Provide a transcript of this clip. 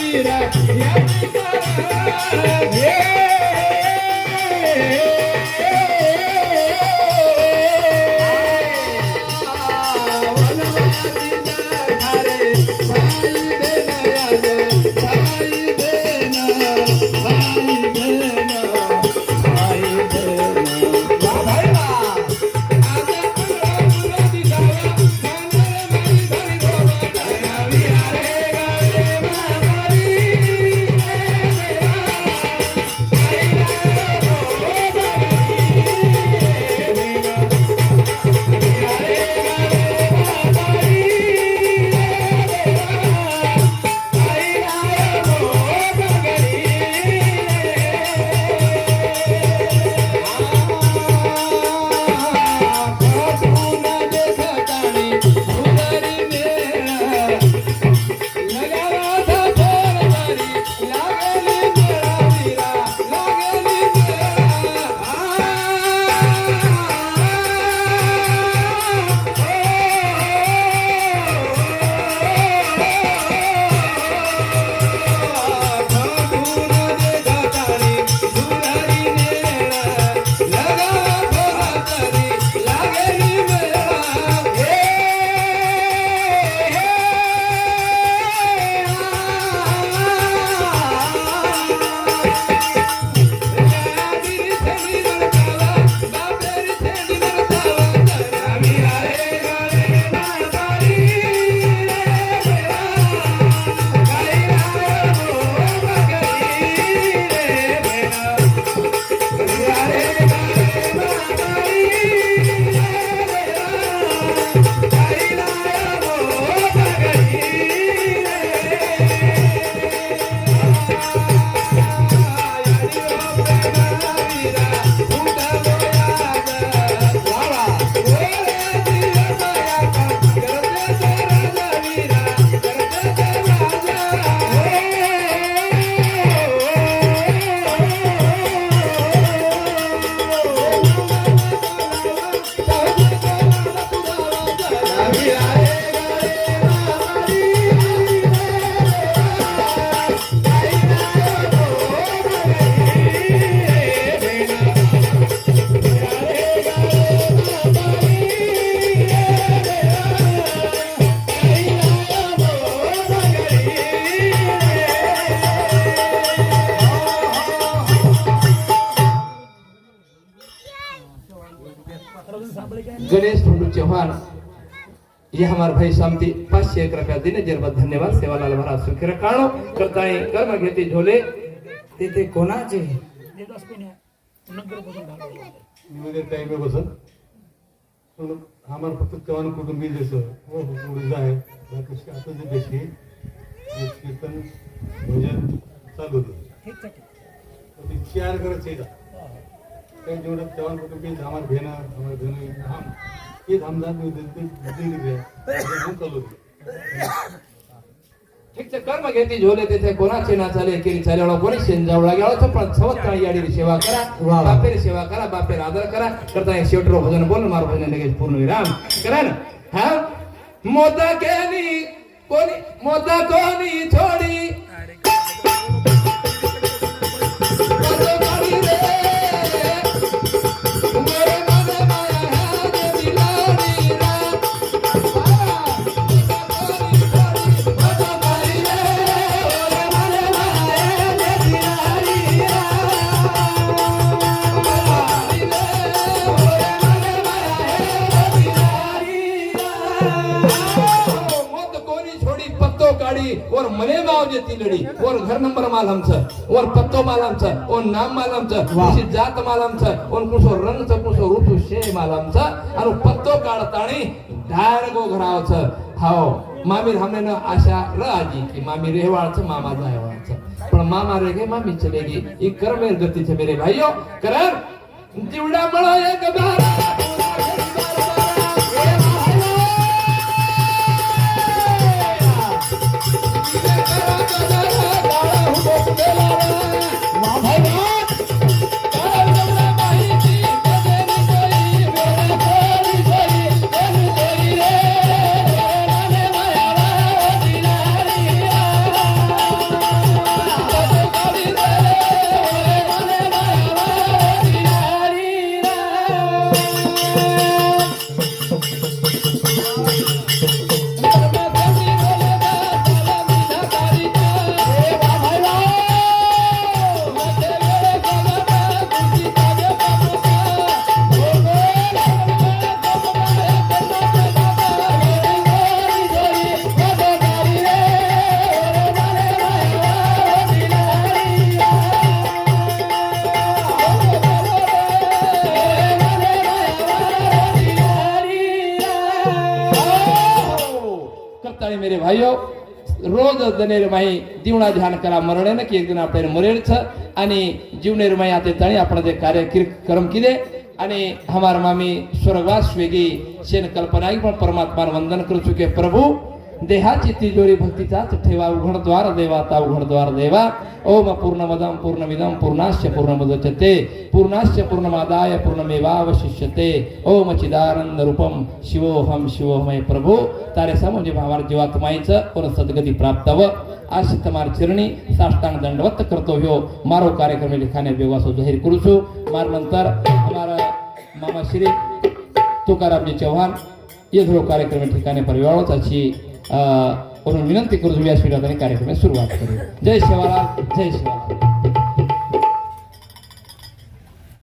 वीरा गणेश ठोडू चौहान ये हमारे भाई शांति पाचशे एक रुपया दिने जरबत धन्यवाद सेवालाल महाराज सुखी रखाणो करताय कर्म घेते झोले। तेथे कोणाचे? टाइम आम्हाला फक्त चव्हाण कुटुंबी जसं हो हो आहे बाकी आता जे बेशी हे कीर्तन भजन चालू होतं. तर ते चार करत येतात काही जेवढं तेवढं कुटुंबी धामात घेणं धामात घेणं धाम ते धाम जात नाही ठीक कर्म घेते झोले तेथे कोणाचे ना चाले केली चालेवळा कोणी शेंजावळा गेला पण सवत्ता याडीने सेवा करा. बापेर सेवा करा बापेर आदर करा. करता हे शेवटरो भजन बोल मार भजन लगेच पूर्ण विराम करा ना. हा. मोदा केली कोणी मोदा कोणी छोडी काढी और मने गाव देती लडी और घर नंबर माल आमचं और पत्तो माल आमचं और नाम माल आमचं वाह. कुशी जात माल आमचं और कुसो रंगचं कुसो ऋतू शे माल आमचं आणि पत्तो काढताणी डायरेक्ट गो घरावचं. हाव मामी हमने न आशा र आजी की मामी रेवाळचं मामा जायवाळचं. पण मामा रे गे मामी चलेगी ई कर्मेर गती छे मेरे भाइयों करर जिवडा बळा एक बारा. रोज दनेर माही दिवणा ध्यान करा मरणे न की एक दिन आपल्याला मरेल छ आणि जीवनेरमाई आता तणी आपण ते कार्य किर- कर्म किदे आणि हमार मामी स्वर्गवास वेगी शेन कल्पना पण परमात्मा वंदन करू चुके प्रभू। देहाची तिजोरी भक्तीचाच ठेवा उघडद्वार देवा ता उघडद्वार देवा. ओम पूर्णमदम पूर्णमिदम पूर्णाश्च पूर्णमुदचते पूर्णाश्च पूर्णमादाय पूर्णमेवावशिष्यते. ओम चिदानंद रूपम शिवोहम शिवोहमय प्रभू. तारे म्हणजे भावार जीवात्माईचं पण सद्गती प्राप्तावं. आशित मार चिरणी साष्टांग दंडवत करतो ह्यो. मारो कार्यक्रम लिखाने बेवासो जाहीर करूसु मार नंतर हमारा मामा श्री तुकारामजी चव्हाण ये धरो कार्यक्रम ठिकाणी परिवारोच अशी म्हणून विनंती करून व्यासपीठात कार्यक्रमास सुरुवात करू जय शिवाला जय शिवाला.